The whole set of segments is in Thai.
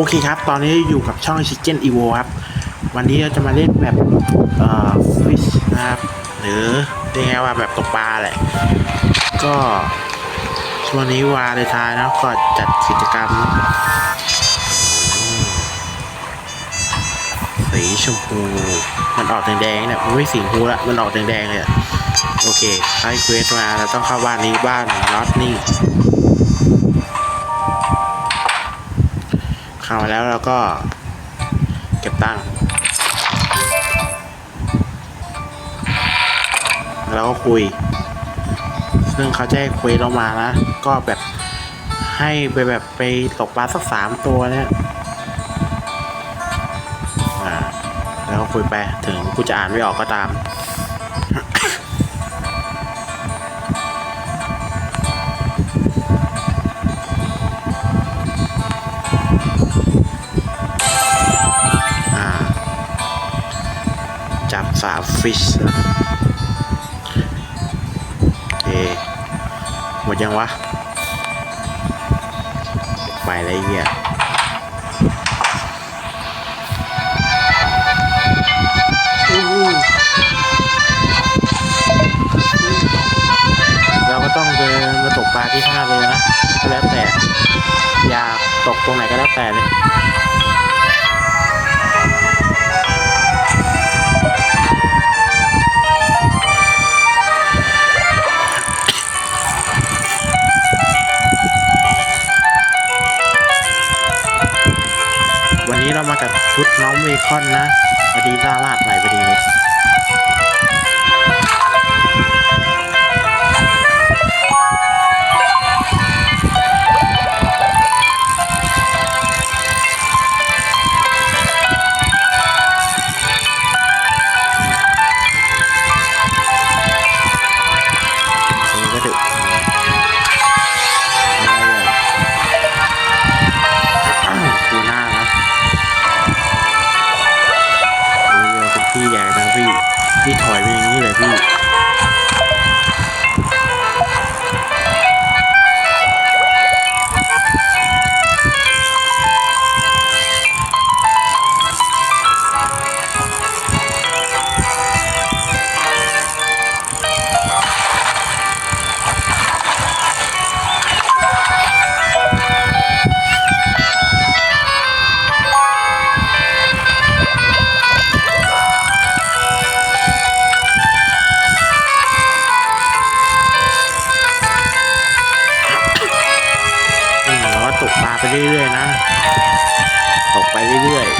อเคครับ ตอนนี้อยู่กับช่อง Chicken Evo ครับ วันนี้เราจะมาเล่นแบบเอ่อ fish นะครับ หรือเรียกว่าแบบตกปลาแหละ ก็ช่วงนี้วาเลทายนะก็จัดกิจกรรม สีชมพู มันออกแดงๆเนี่ยมันไม่สีชมพูละมันออกแดงๆเลยโอเคให้เควสมาเราต้องเข้าบ้านนี้บ้านน็อตนี่ เข้ามาแล้วเราก็เก็บตังค์แล้วก็คุย ซึ่งเขาจะให้คุยเรามานะ ก็แบบให้ไปแบบไปตกปลาสักสามตัวเนี่ยแล้วก็คุยไปถึงกูจะอ่านไม่ออกก็ตาม สามฟิชโอเคหมดยังวะ ไปเลยไอ้เหี้ยเราก็ต้องเดินมาตกปลาที่ท่าเรือนะ ก็แล้วแต่ อยากตกตรงไหนก็แล้วแต่เลย เรามากับชุดน้องเมคอนนะพอดีล่าลาดไปพอดีเลย เรื่อยๆนะ ตกไปเรื่อยๆ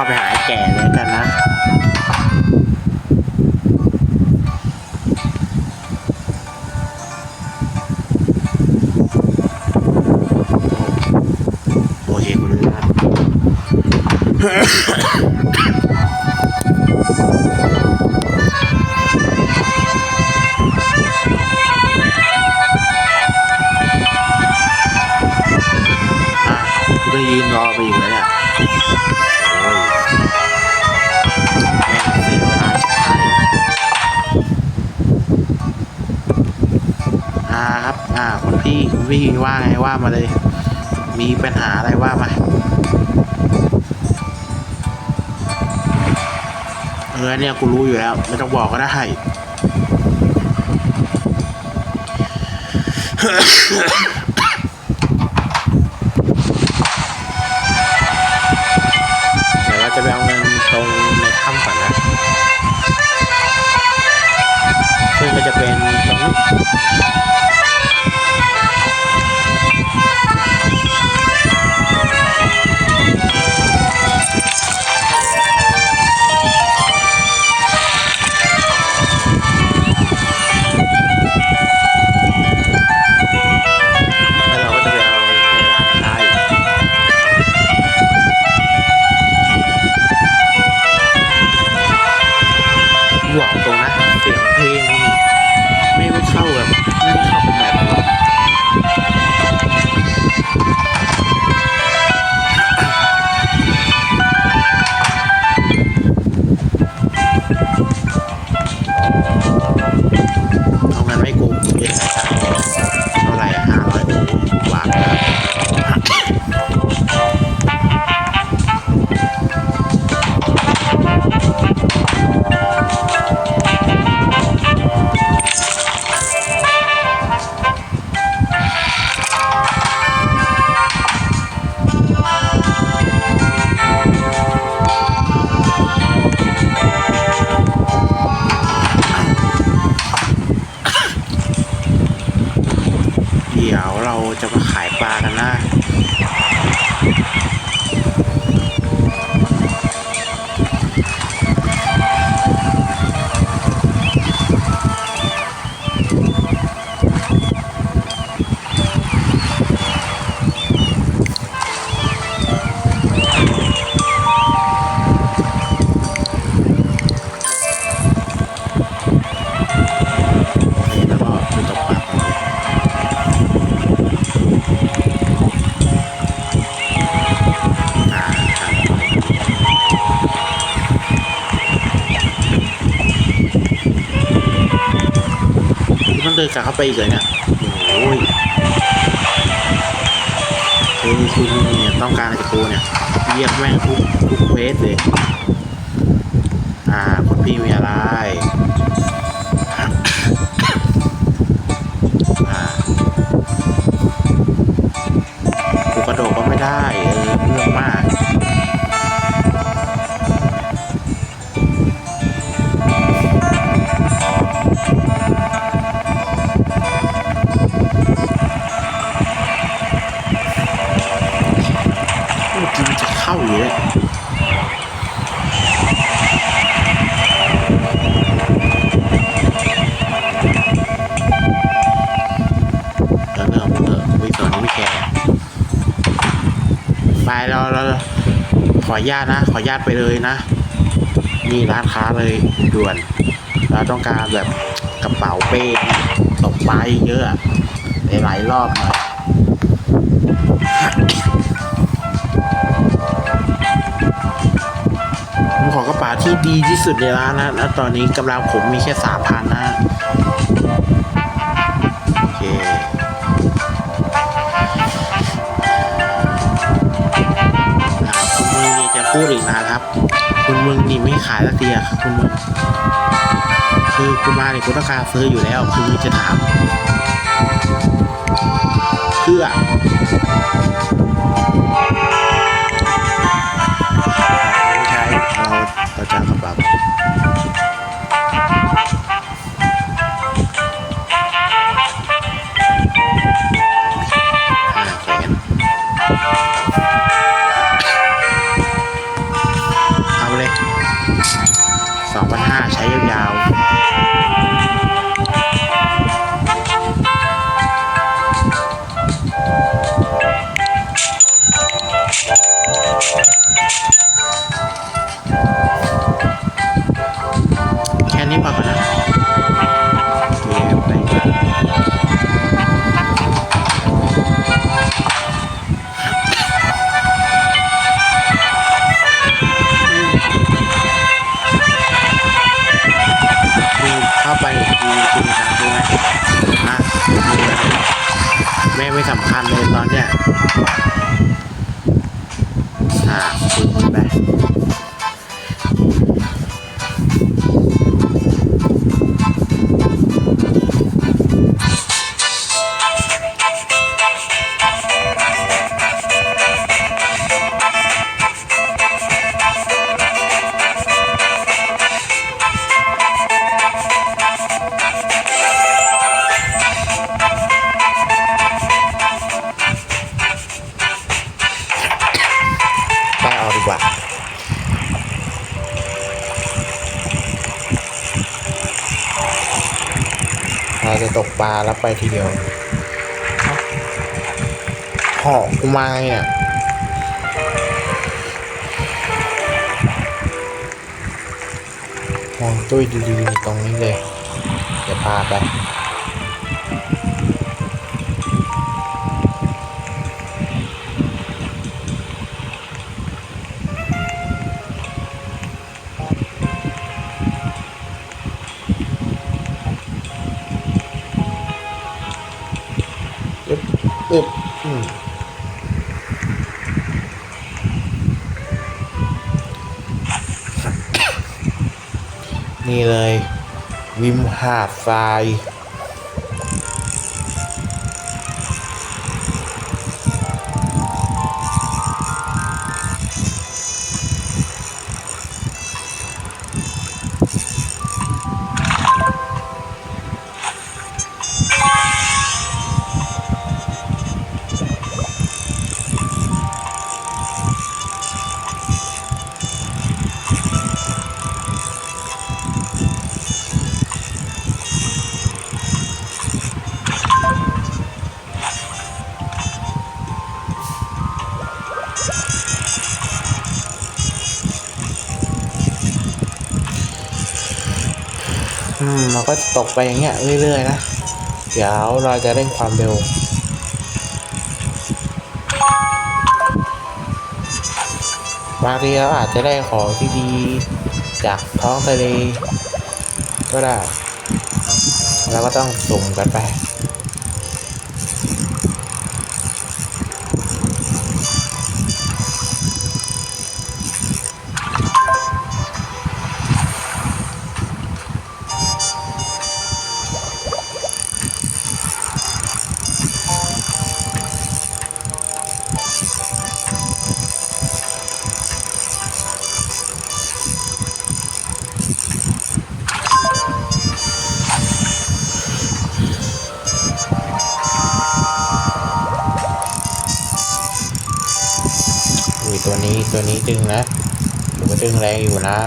ข้าไปหาไแก่เลยกันนะ มีปัญหาอะไรว่ามาเออเนี่ยกูรู้อยู่แล้ว ไม่ต้องบอกก็ได้เดี๋ยวเราจะไปเอาเงินตรงในถ้ำก่อนนะ ซึ่งก็จะเป็นตรงนี้ ดินกลับเข้าไปอีกเลยเนี่ยโอ้ยคือคุณเนี่ยต้องการอะไรจากเนี่ยเยียบแม่งทุกทุกเควสเลย อ่าคุณพี่มีอะไร ออนุญาตนะ ขออนุญาตไปเลยนะนี่ร้านค้าเลยด่วนเราต้องการแบบกระเป๋าเป้ตกปลาเยอะหลายรอบหน่อยผมขอกระเป๋าที่ดีที่สุดในร้านนะ แล้วตอนนี้กำลังผมมีแค่สามพัน พูดอีกนะครับ คุณมึงนี่ไม่ขายสักทีอะคุณมึงคือคุณมาเนี่ยคุณต้องการซื้ออยู่แล้วคือมึงจะถามเพื่อ ม่ไม่สำคัญเลยตอนเนี้ย เราจะตกปลาแล้วไปทีเดียวหอกกูมาไงเนี่ยมองตุ้ยดีๆตรงนี้เลย เดี๋ยวพาไป หาดทราย ตกไปอย่างเงี้ยเรื่อยๆนะ เดี๋ยวเราจะเร่งความเร็วบางทีเราอาจจะได้ของที่ดีจากท้องทะเลก็ได้ เราก็ต้องสุ่มกันไป แรงอยู่นะ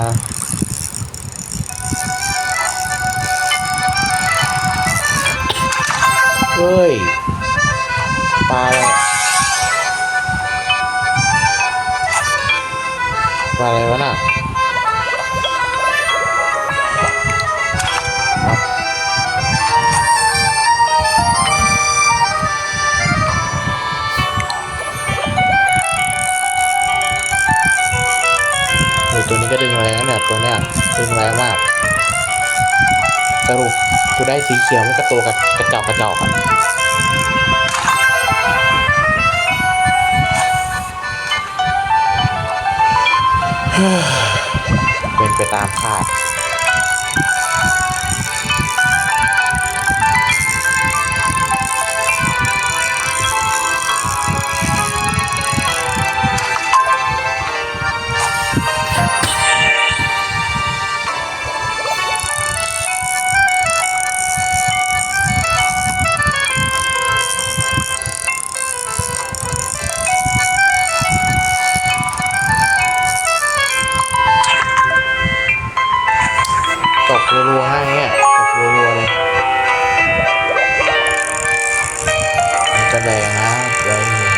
นี้ยดึงแรงมากสรุปกูได้สีเขียวมันก็ตัวกับกระจอกกระจอกเป็นไปตามคาด รัวๆให้เนี่ยตกรัวๆเลยมันจะแรงนะแรงอยู่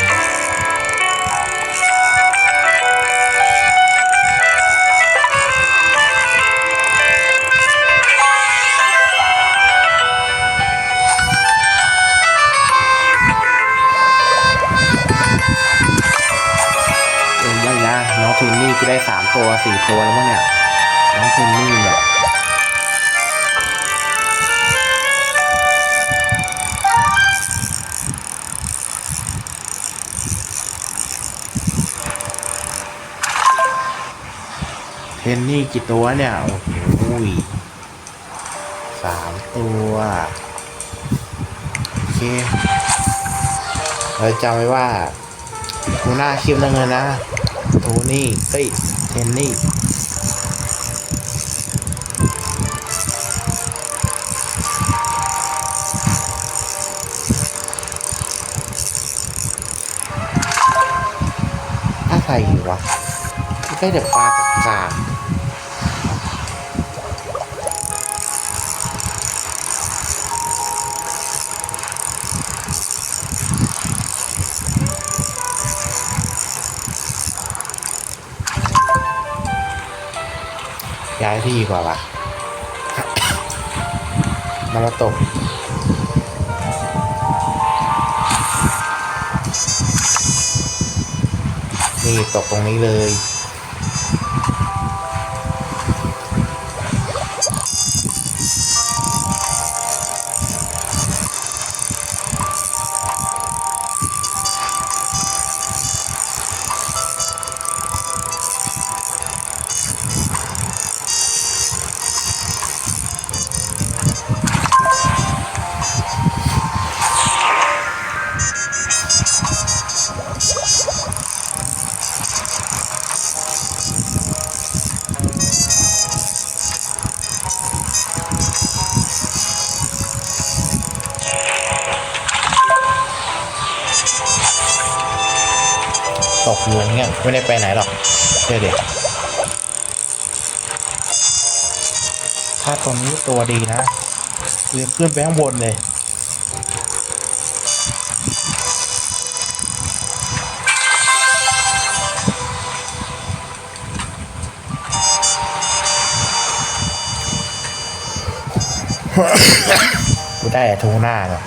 เออไม่นะน้องเทนนี่ก็ได้สามตัวสี่ตัวแล้วมั้งเนี่ยน้องเทนนี่เนี่ย เทนนี่กี่ตัวเนี่ย โอ้โหสามตัว โอเค เราจำไว้ว่าทูน่าคลิปนั่งเงินนะโทนี่เฮ้ยเทนนี่อะไรวะไม่ใช่แต่ปลากับกา ย้ายที่ดีกว่าวะน้ำมาตกนี่ตกตรงนี้เลย ขึ้นไปข้างบนเลย กูได้แต่ทูหน้าเนาะ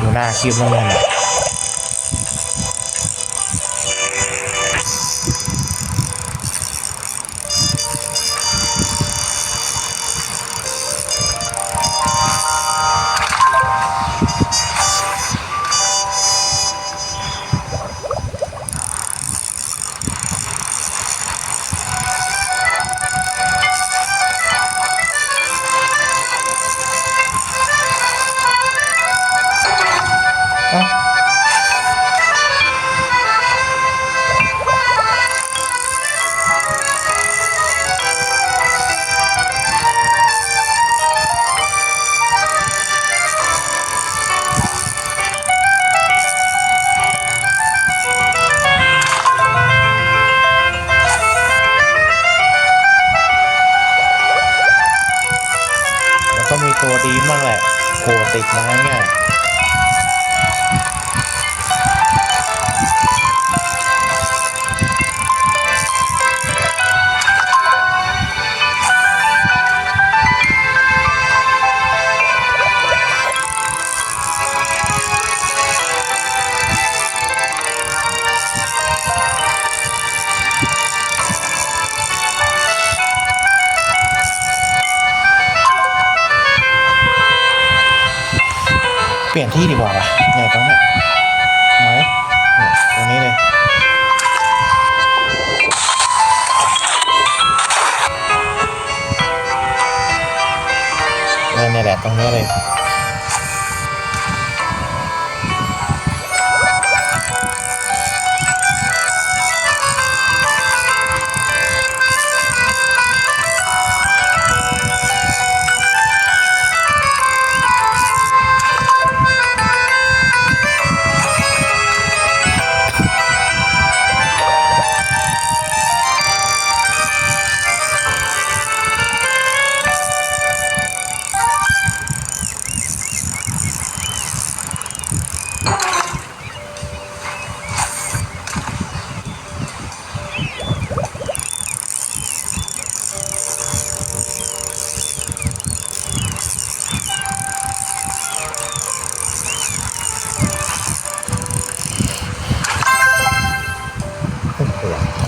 ดูหน้าคลิปลงเงินอะ เนี่ยแหละตรงนี้เลย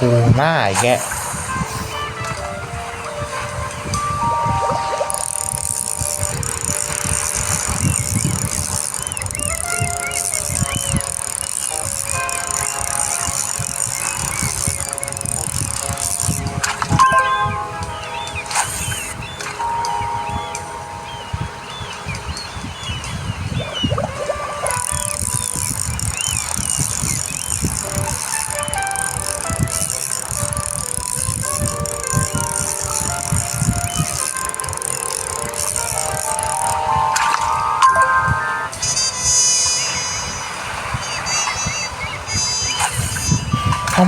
ทูหน้าอีกแกถ้า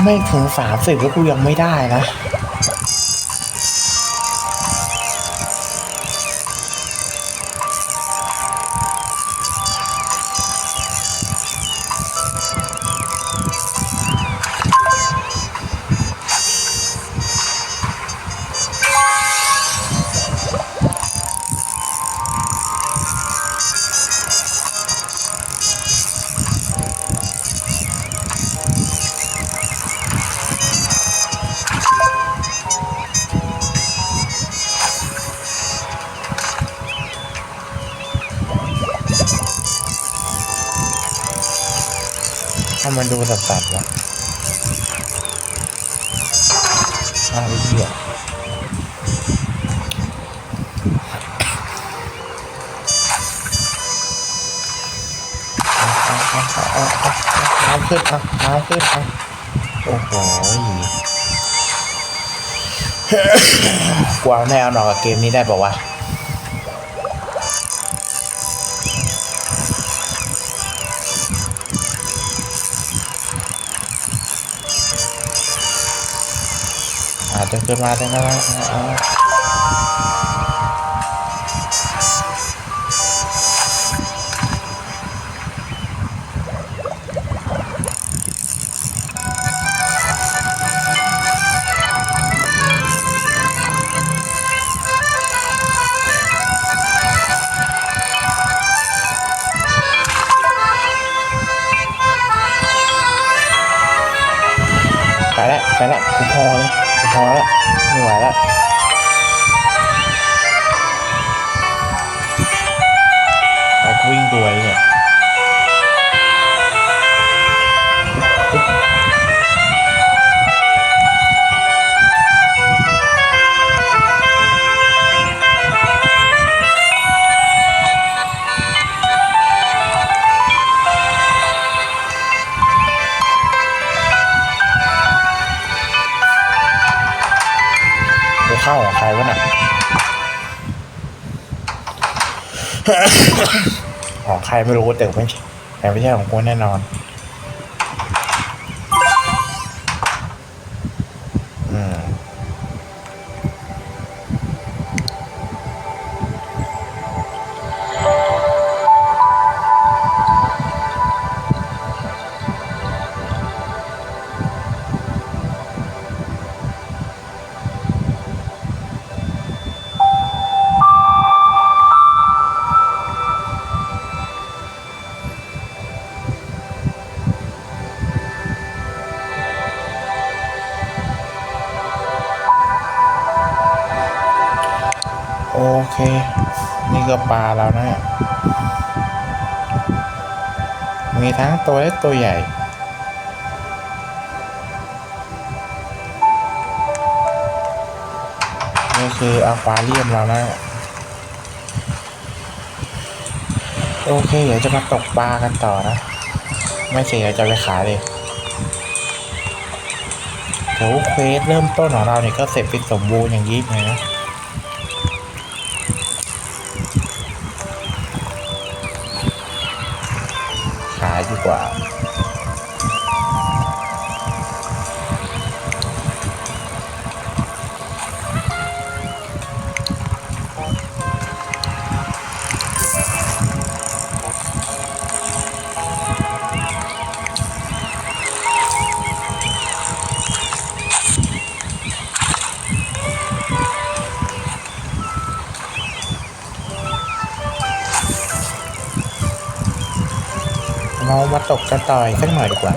ไม่ถึงสามสิบแล้วกูยังไม่ได้นะ ถ้ามันดูสับๆวะอ้าวไอ้เหี้ยเอาเอาเอาเอาเอาขึ้นเอาเอาขึ้นเอาโอ้โหกวางแนวหนอกกับเกมนี้ได้ป่าวะ จจะขึ้นมาได้ก็ได้เอาไปแล้วไปแล้วกูพอเลยกูพอแล้ว ใครไม่รู้แต่ไม่แต่ไม่ใช่ของกูแน่นอน มีทั้งตัวเล็กตัวใหญ่ นี่คืออควาเรียมเรานะโอเค เดี๋ยวจะมาตกปลากันต่อนะ ไม่เสียจะไปขายเลยเดี๋ยวเควสเริ่มต้นของเราเนี่ยก็เสร็จเป็นสมบูรณ์อย่างยิ่งเลยนะ ตกกระต่ายสักหน่อยดีกว่า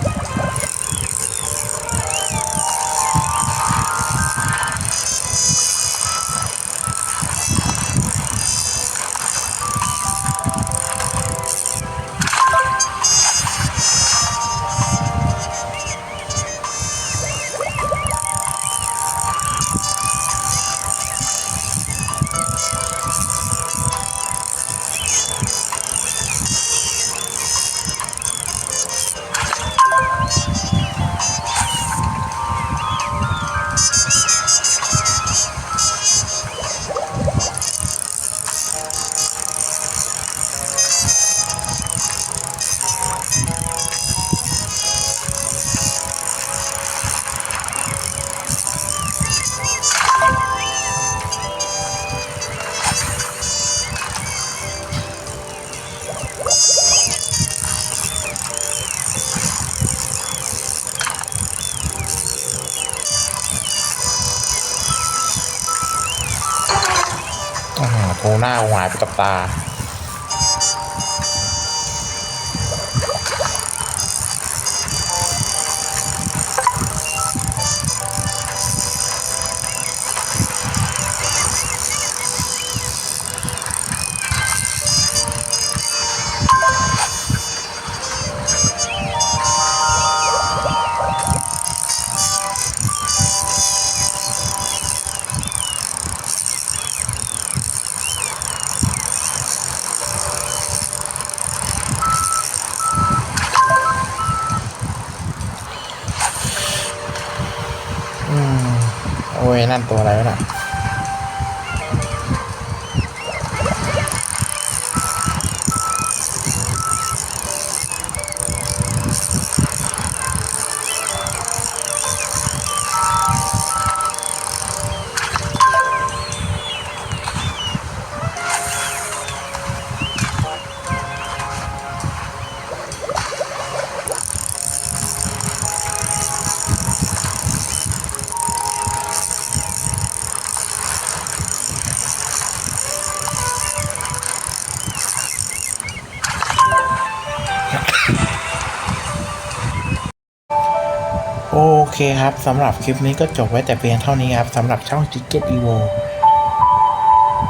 เคครับสำหรับคลิปนี้ก็จบไว้แต่เพียงเท่านี้ครับสำหรับช่อง Chicken Evo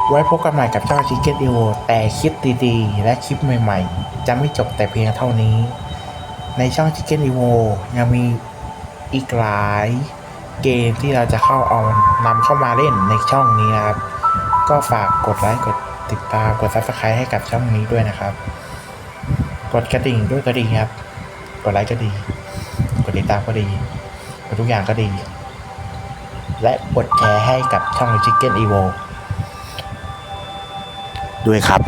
ไว้พบกันใหม่กับช่อง Chicken Evo แต่คลิปดีๆ และคลิปใหม่ๆ จะไม่จบแต่เพียงเท่านี้ ในช่อง Chicken Evo ยังมีอีกหลายเกมที่เราจะเข้าเอานำเข้ามาเล่นในช่องนี้นะครับ ก็ฝากกดไลค์กดติดตามกด Subscribe ให้กับช่องนี้ด้วยนะครับ กดกระดิ่งด้วยก็ดีครับ กดไลค์ก็ดี กดติดตามก็ดี ทุกอย่างก็ดี และกดแชร์ให้กับช่อง Chicken Evo ด้วยครับ